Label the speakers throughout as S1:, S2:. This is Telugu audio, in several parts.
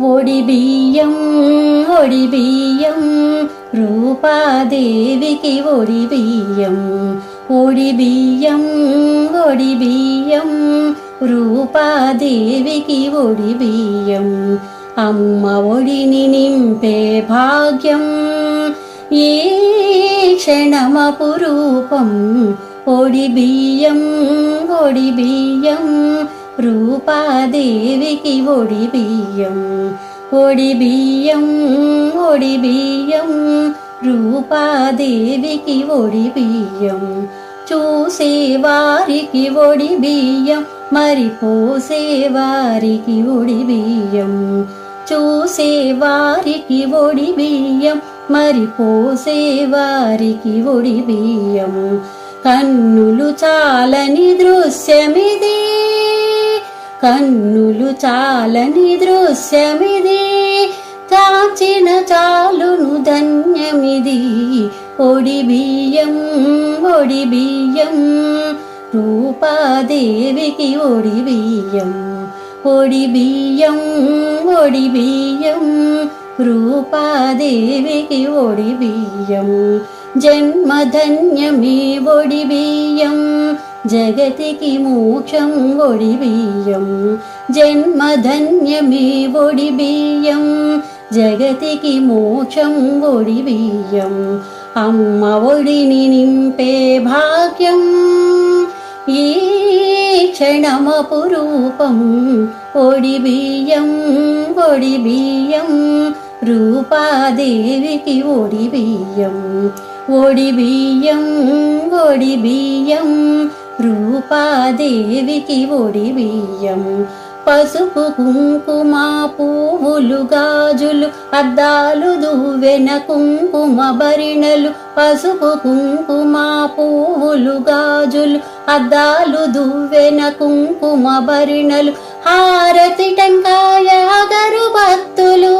S1: ఒడి బియ్యం ఒడి బియ్యం రూపాదేవికి ఒడి బియ్యం. ఒడి బియ్యం ఒడి బియ్యం రూపాదేవికి ఒడి బియ్యం. అమ్మ ఒడిని నింపే భాగ్యం ఏ క్షణమపురూపం ఒడి బియ్యం ఒడి బియ్యం రూపాదేవికి ఒడి బియ్యం ఒడి బియ్యం ఒడి బియ్యం రూపాదేవికి ఒడి బియ్యం చూసే వారికి ఒడి బియ్యం మరి పోసే వారికి ఒడి బియ్యం చూసే వారికి ఒడి బియ్యం మరి పోసే వారికి ఒడి బియ్యం కన్నులు చాలని దృశ్యమిది కన్నులు చాలని దృశ్యమిది కాచిన చాలును ధన్యమిది. ఒడి బియ్యం ఒడి బియ్యం రూపాదేవికి ఒడి బియ్యం. ఒడి బియ్యం ఒడి బియ్యం రూపాదేవికి ఒడి బియ్యం. జన్మధన్యమే ఒడి బియ్యం జగతికి మోక్షం ఒడి బియ్యం జన్మధన్యమే ఒడి బియ్యం జగతికి మోక్షం ఒడి బియ్యం అమ్మ ఒడిని నింపే భాగ్యం ఈ క్షణమపురూపం ఒడి బియ్యం ఒడి బియ్యం రూపాదేవికి ఒడి బియ్యం ఒడి బియ్యం ఒడి బియ్యం రూపాదేవికి ఒడి బియ్యం పసుపు కుంకుమ పువ్వులు గాజులు అద్దాలు దువ్వెన కుంకుమ భరిణలు పసుపు కుంకుమ పువ్వులు గాజులు అద్దాలు దువ్వెన కుంకుమ భరిణలు హారతి టంకాయ గరుబత్తులు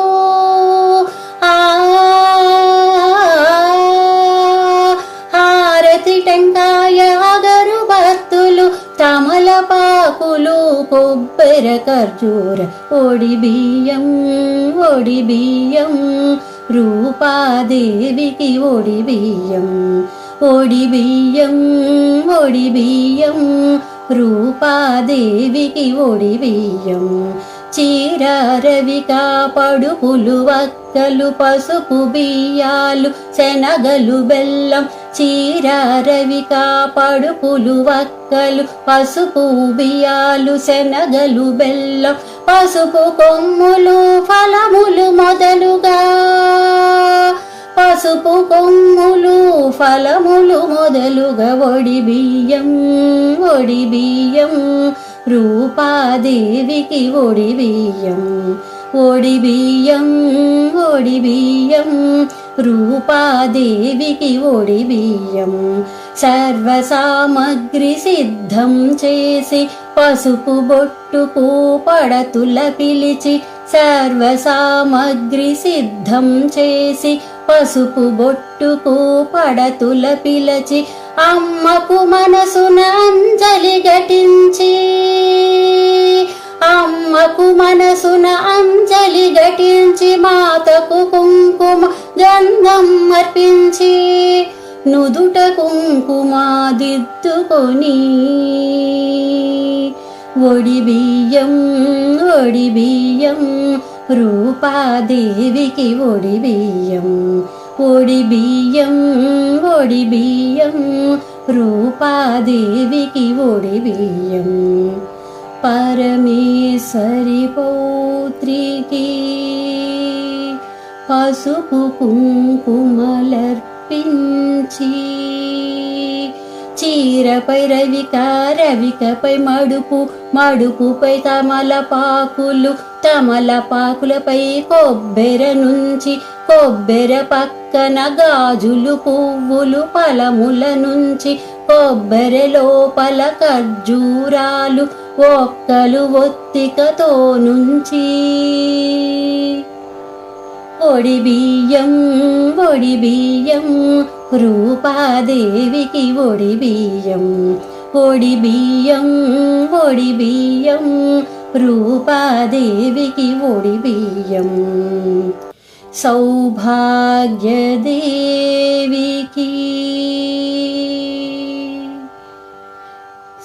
S1: కొబ్బెర ఖర్జూర ఒడి బియ్యం ఒడి బియ్యం రూపాదేవికి ఒడి బియ్యం ఒడి బియ్యం ఒడి బియ్యం రూపాదేవికి ఒడి బియ్యం చీర కాపడు పులువక్కలు వక్కలు పసుపు బియ్యాలు శనగలు బెల్లం చీర కాపడు పడుపులు వక్కలు పసుపు బియ్యాలు శనగలు బెల్లం పసుపు కొమ్ములు ఫలములు మొదలుగా పసుపు కొమ్ములు ఫలములు మొదలుగా ఒడి బియ్యం ఒడి బియ్యం రూపాదేవికి ఒడి బియ్యం ఒడి బియ్యం ఒడి బియ్యం రూపాదేవికి ఒడి బియ్యం సర్వ సామగ్రి సిద్ధం చేసి పసుపు బొట్టుకు పడతుల పిలిచి సర్వ సామగ్రి సిద్ధం చేసి పసుపు బొట్టుకు పడతుల పిలచి అమ్మకు మనసున అంజలి ఘటించి ఘటించి మాతకు కుంకుమ గంధం అర్పించి నుదుట కుంకుమ దిద్దుకొని ఒడి బియ్యం ఒడి బియ్యం రూపాదేవికి ఒడి బియ్యం. ఒడి బియ్యం ఒడి బియ్యం రూపాదేవికి ఒడి బియ్యం. పరమేశ్వరి పౌత్రికి పసుపు కుంకుమలర్పించి చీరపై రవిక రవికపై మడుపు మడుపుపై తమలపాకులు తమలపాకులపై కొబ్బెర నుంచి కొబ్బెర పక్కన గాజులు పువ్వులు ఫలముల నుంచి కొబ్బెర లోపల ఖర్జూరాలు ఒక్కలు ఒత్తికతో నుంచి ఒడి బియ్యం ఒడి బియ్యం రూపాదేవికి ఒడి బియ్యం ఒడి బియ్యం ఒడి బియ్యం రూపాదేవికి ఒడి బియ్యం. సౌభాగ్యదేవికి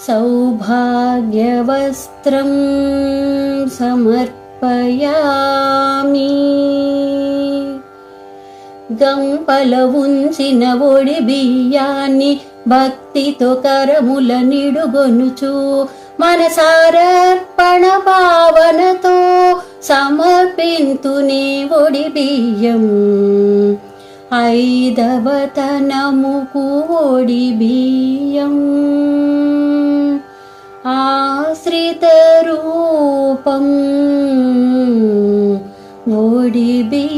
S1: సౌభాగ్యవస్త్రం సమర్పయామి. గంపలవుంచిన ఒడి బియ్యాన్ని భక్తితో కరముల నిడుగొనుచు మనసారర్పణ భావనతో సమర్పింతునే ఒడి బియ్యం. ఐదవతనముకు ఒడి బియ్యం. श्रितरूपम् गुडिबि